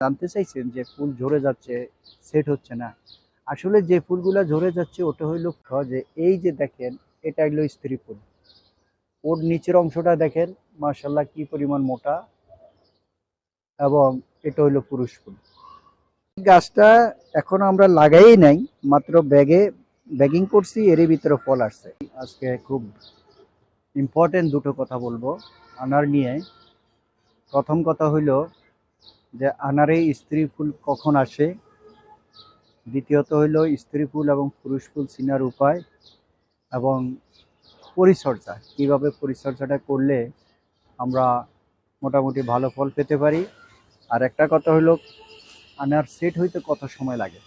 জানতে চাইছেন যে ফুল ঝরে যাচ্ছে সেট হচ্ছে না। আসলে যে ফুলগুলা ঝরে যাচ্ছে, ওটা হইল যে, এই যে দেখেন, এটা হইল স্ত্রী ফুল। ওর নিচের অংশটা দেখেন মার্শাল্লাহ কি পরিমাণ মোটা। এবং এটা হইল পুরুষ ফুল। গাছটা এখনও আমরা লাগাই নাই, মাত্র ব্যাগে ব্যাগিং করছি, এরই ভিতরে ফল আসছে। আজকে খুব ইম্পর্টেন্ট দুটো কথা বলব, আনার নিয়ে। প্রথম কথা হইল যে আনারে স্ত্রী ফুল কখন আসে? দ্বিতীয়ত হইল স্ত্রী ফুল এবং পুরুষ ফুল চিনার উপায় এবং পরিচর্যা। কীভাবে পরিচর্যাটা করলে আমরা মোটামুটি ভালো ফল পেতে পারি? আর একটা কথা হইল, আনার সেট হইতে কত সময় লাগে?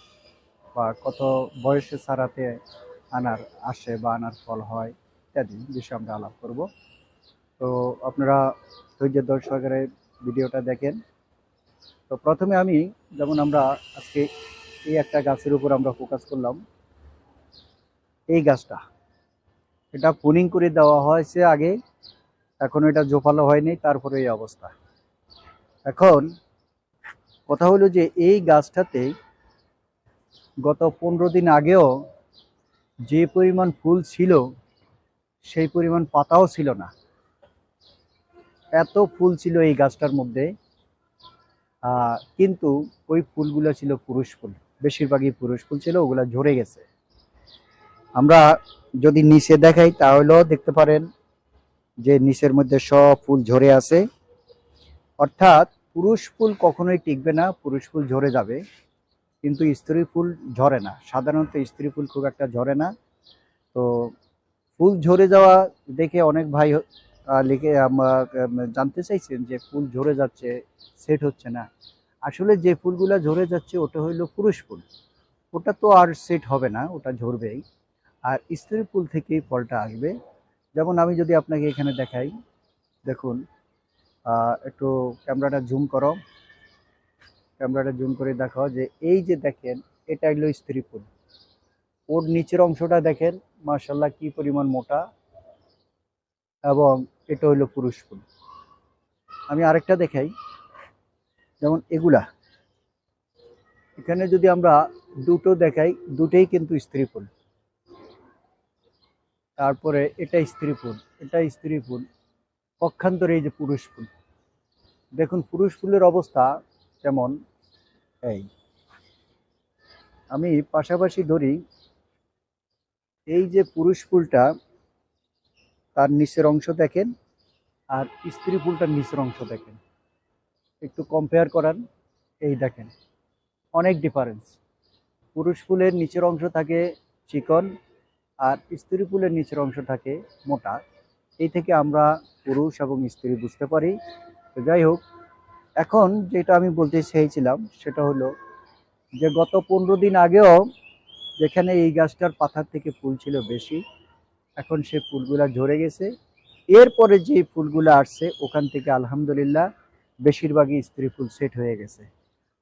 বা কত বয়সে ছাড়াতে আনার আসে বা আনার ফল হয় ইত্যাদি বিষয়ে আমরা আলাপ করব। তো আপনারা ধৈর্য দর্শকের ভিডিওটা দেখেন। তো প্রথমে আমি যেমন আমরা আজকে এই একটা গাছের উপর আমরা ফোকাস করলাম, এই গাছটা। এটা পুনিং করে দেওয়া হয়েছে আগে, এখন এটা জোপালো হয়নি, তারপরে এই অবস্থা। এখন কথা হলো যে এই গাছটাতে গত পনেরো দিন আগেও যে পরিমাণ ফুল ছিল, সেই পরিমাণ পাতাও ছিল না। এত ফুল ছিল এই গাছটার মধ্যে। কিন্তু ওই ফুলগুলো ছিল পুরুষ ফুল। বেশিরভাগই পুরুষ ফুল ছিল, ওগুলো ঝরে গেছে। আমরা যদি নিচে দেখাই, তাহলেও দেখতে পারেন যে নিচের মধ্যে সব ফুল ঝরে আছে। অর্থাৎ পুরুষ ফুল কখনোই টিকবে না, পুরুষ ফুল ঝরে যাবে। কিন্তু স্ত্রী ফুল ঝরে না। সাধারণত স্ত্রী ফুল খুব একটা ঝরে না। তো ফুল ঝরে যাওয়া দেখে অনেক ভাই লিখে জানতে চাইছেন যে ফুল ঝরে যাচ্ছে সেট হচ্ছে না। আসলে যে ফুলগুলা ঝরে যাচ্ছে, ওটা হইল পুরুষ ফুল। ওটা তো আর সেট হবে না, ওটা ঝরবেই। আর স্ত্রী ফুল থেকেই ফলটা আসবে। যেমন আমি যদি আপনাকে এখানে দেখাই, দেখুন একটু ক্যামেরাটা জুম করো। ক্যামেরাটা জুম করে দেখো যে এই যে দেখেন, এটা হইল স্ত্রী ফুল। ওর নিচের অংশটা দেখেন মার্শাল্লাহ কি পরিমাণ মোটা। এবং এটা হইল পুরুষ ফুল। আমি আরেকটা দেখাই। যেমন এগুলা। এখানে যদি আমরা দুটো দেখাই, দুটেই কিন্তু স্ত্রী ফুল। তারপরে এটা স্ত্রী ফুল, এটা স্ত্রী ফুল। পক্ষান্তরে এই যে পুরুষ ফুল। দেখুন, পুরুষ ফুলের অবস্থা যেমন এই। আমি পাশাপাশি ধরি, এই যে পুরুষ ফুলটা তার নিচের অংশ দেখেন আর স্ত্রী ফুলটার নিচের অংশ দেখেন। একটু কম্পেয়ার করান, এই দেখেন। অনেক ডিফারেন্স পুরুষ ফুলের নিচের অংশ থাকে চিকন আর স্ত্রী ফুলের নিচের অংশ থাকে মোটা। এই থেকে আমরা পুরুষ এবং স্ত্রী বুঝতে পারি। তো যাই হোক, এখন যেটা আমি বলতে চেয়েছিলাম সেটা হলো যে গত পনেরো দিন আগেও যেখানে এই গাছটার পাতার থেকে ফুল ছিল বেশি এখন সে ফুলগুলা ঝরে গেছে। এরপরে যে ফুলগুলো আসছে, ওখান থেকে আলহামদুলিল্লাহ বেশিরভাগই স্ত্রী ফুল সেট হয়ে গেছে।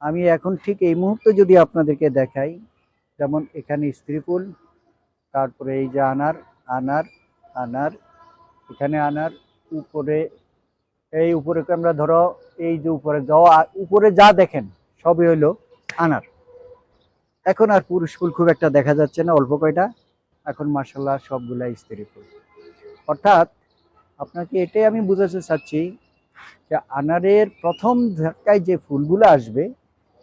আমি এখন ঠিক এই মুহূর্তে যদি আপনাদেরকে দেখাই, যেমন এখানে স্ত্রী ফুল, তারপরে এই যে আনার আনার আনার, এখানে আনার, উপরে, এই উপরে আমরা ধরো, এই যে উপরে যাওয়া, উপরে যা দেখেন, সবই হইল আনার। এখন আর পুরুষ ফুল খুব একটা দেখা যাচ্ছে না, অল্প কয়টা? এখন মার্শাল্লাহ সবগুলা স্ত্রী ফুল অর্থাৎ আপনাকে এটাই আমি বুঝাতে চাচ্ছি যে আনারের প্রথম ধাক্কায় যে ফুলগুলো আসবে,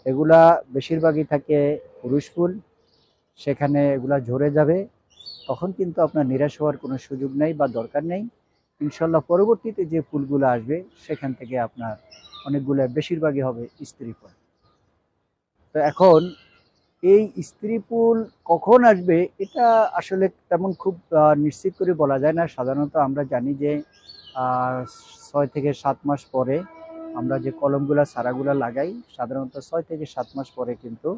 এগুলা বেশিরভাগই থাকে পুরুষ ফুল, সেখানে এগুলা ঝরে যাবে। তখন কিন্তু আপনার নিরাশ হওয়ার কোনো সুযোগ নেই বা দরকার নেই। ইনশাল্লাহ পরবর্তীতে যে ফুলগুলো আসবে, সেখান থেকে আপনার অনেকগুলো বেশিরভাগই হবে স্ত্রী ফুল। তো এখন এই স্ত্রী ফুল কখন আসবে, এটা আসলে তেমন খুব নিশ্চিত করে বলা যায় না। সাধারণত আমরা জানি যে ছয় থেকে সাত মাস পরে আমরা যে কলমগুলা চারাগুলা লাগাই, সাধারণত ছয় থেকে সাত মাস পরে কিন্তু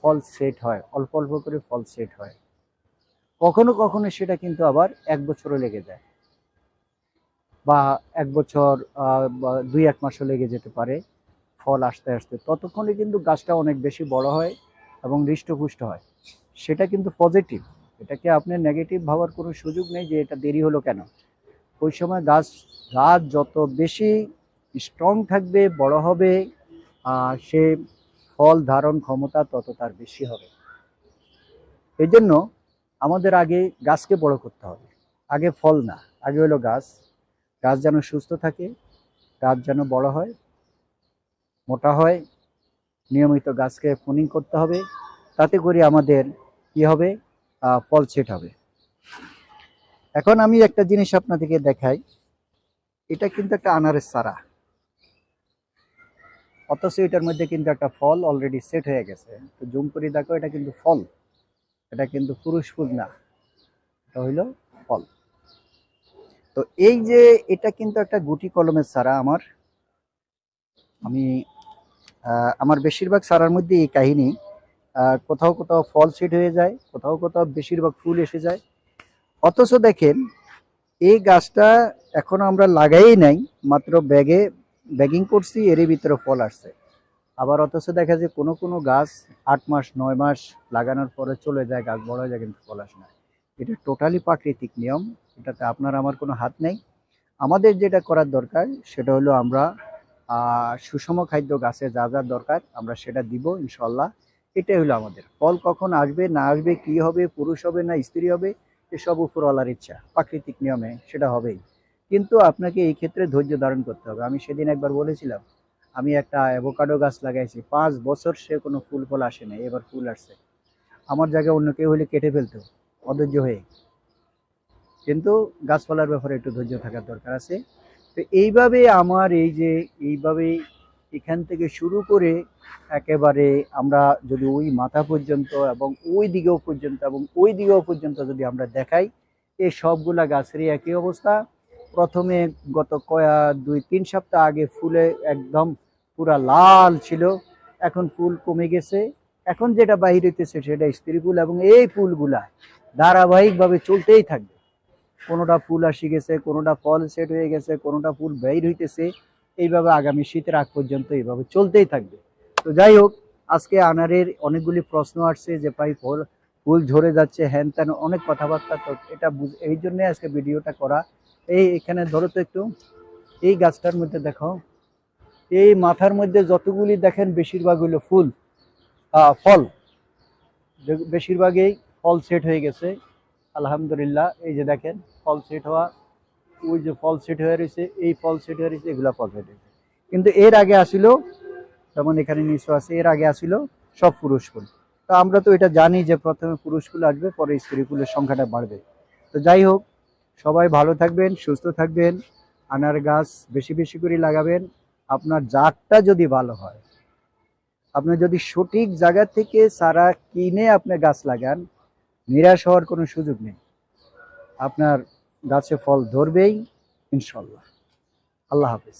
ফল সেট হয়, অল্প অল্প করে ফল সেট হয়। কখনো কখনো সেটা কিন্তু আবার এক বছরও লেগে যায়। বা এক বছর দুই এক মাসও লেগে যেতে পারে ফল আসতে আসতে। ততক্ষণে কিন্তু গাছটা অনেক বেশি বড় হয়। এবং হৃষ্টপুষ্ট হয়। সেটা কিন্তু পজিটিভ এটাকে আপনি নেগেটিভ ভাবার কোনো সুযোগ নেই যে এটা দেরি হলো কেন। ওই সময় গাছ গাছ যত বেশি স্ট্রং থাকবে, বড় হবে সে ফল ধারণ ক্ষমতা তত তার বেশি হবে। এই জন্য আমাদের আগে গাছকে বড় করতে হবে। আগে ফল না, আগে হলো গাছ। গাছ যেন সুস্থ থাকে, গাছ যেন বড় হয়, মোটা হয় নিয়মিত গাছকে ফোনিং করতে হবে। তাতে করে আমাদের কি হবে? ফল সেট হবে। এখন আমি একটা জিনিস আপনাদেরকে দেখাই। এটা কিন্তু একটা আনারের সারা অথচ এটার মধ্যে কিন্তু একটা ফল অলরেডি সেট হয়ে গেছে। তো জুম করে দেখো, এটা কিন্তু ফল। এটা কিন্তু পুরুষ ফুল না। এটা হইল ফল। তো এই যে এটা কিন্তু একটা গুটি কলমের সারা আমার। আমি আমার বেশিরভাগ সারার মধ্যে এই কাহিনী। কোথাও কোথাও ফল সেট হয়ে যায়, কোথাও কোথাও বেশিরভাগ ফুল এসে যায়। অথচ দেখেন, এই গাছটা এখনও আমরা লাগাই নাই, মাত্র ব্যাগে ব্যাগিং করছি, এরই ভিতরে ফল আসছে। আবার অথচ দেখা যায় কোনো কোনো গাছ আট মাস, নয় মাস লাগানোর পরে চলে যায়, গাছ বড় হয়ে যায়, কিন্তু ফল আসে না। এটা টোটালি প্রাকৃতিক নিয়ম, এটাতে আপনার আমার কোনো হাত নেই। আমাদের যেটা করার দরকার, সেটা হলো আমরা সুষম খাদ্য গাছে যা যা দরকার আমরা সেটা দিব ইনশাল্লাহ এটাই হলো আমাদের। ফল কখন আসবে, না আসবে, কি হবে, পুরুষ হবে না স্ত্রী হবে, এসব উপর উপরওয়ালার ইচ্ছা, প্রাকৃতিক নিয়মে সেটা হবেই। কিন্তু আপনাকে এই ক্ষেত্রে ধৈর্য ধারণ করতে হবে। আমি সেদিন একবার বলেছিলাম, আমি একটা অ্যাভোকাডো গাছ লাগাইছি, পাঁচ বছর সে কোনো ফুল ফল আসে না এবার ফুল আসছে। আমার জায়গায় অন্য কেউ হলে কেটে ফেলতো, অধৈর্য হয়ে। কিন্তু গাছপালার ব্যাপারে একটু ধৈর্য থাকার দরকার আছে। তো এইভাবে আমার এই যে এইভাবে এখান থেকে শুরু করে একেবারে আমরা যদি ওই মাথা পর্যন্ত এবং ওই দিকেও পর্যন্ত এবং ওই দিকেও পর্যন্ত যদি আমরা দেখাই, এই সবগুলা গাছেরই একই অবস্থা। প্রথমে গত কয়া দুই, তিন সপ্তাহ আগে ফুলে একদম পুরা লাল ছিল, এখন ফুল কমে গেছে। এখন যেটা বাহির হইতেছে সেটা স্ত্রী ফুল এবং এই ফুলগুলা ধারাবাহিকভাবে চলতেই থাকবে। কোনোটা ফুল আসি গেছে, কোনোটা ফল সেট হয়ে গেছে, কোনোটা ফুল বের হইতেছে, এইভাবে আগামী শীতের আগ পর্যন্ত এইভাবে চলতেই থাকবে। তো যাই হোক, আজকে আনারের অনেকগুলি প্রশ্ন আসছে যে ভাই ফল, ফুল ঝরে যাচ্ছে, হ্যান ত্যান, অনেক কথাবার্তা, তো এটা এই জন্য আজকে ভিডিওটা করা। এই এখানে ধরো তো একটু, এই গাছটার মধ্যে দেখো, এই মাথার মধ্যে যতগুলি দেখেন বেশিরভাগ হলো ফুল ফল, বেশিরভাগই ফল সেট হয়ে গেছে। আলহামদুলিল্লাহ, এই যে দেখেন, ফল সেট হওয়া, ওই যে ফল সেট হয়ে রয়েছে, এই ফল সেট হয়ে রয়েছে, এগুলো ফল হয়েছে। কিন্তু এর আগে আসিল, যেমন এখানে নিশ্চয় আছে, এর আগে আসিল সব পুরুষ ফুল তো আমরা তো এটা জানি যে প্রথমে পুরুষ ফুল আসবে, পরে স্ত্রী ফুলের সংখ্যাটা বাড়বে। তো যাই হোক, সবাই ভালো থাকবেন, সুস্থ থাকবেন আনার গাছ বেশি বেশি করে লাগাবেন। আপনার জাতটা যদি ভালো হয়, আপনি যদি সঠিক জায়গা থেকে সারা কিনে আপনি গাছ লাগান নিরাশ হওয়ার কোনো সুযোগ নেই। আপনার গাছে ফল ধরবেই ইনশাল্লাহ আল্লাহ হাফিজ।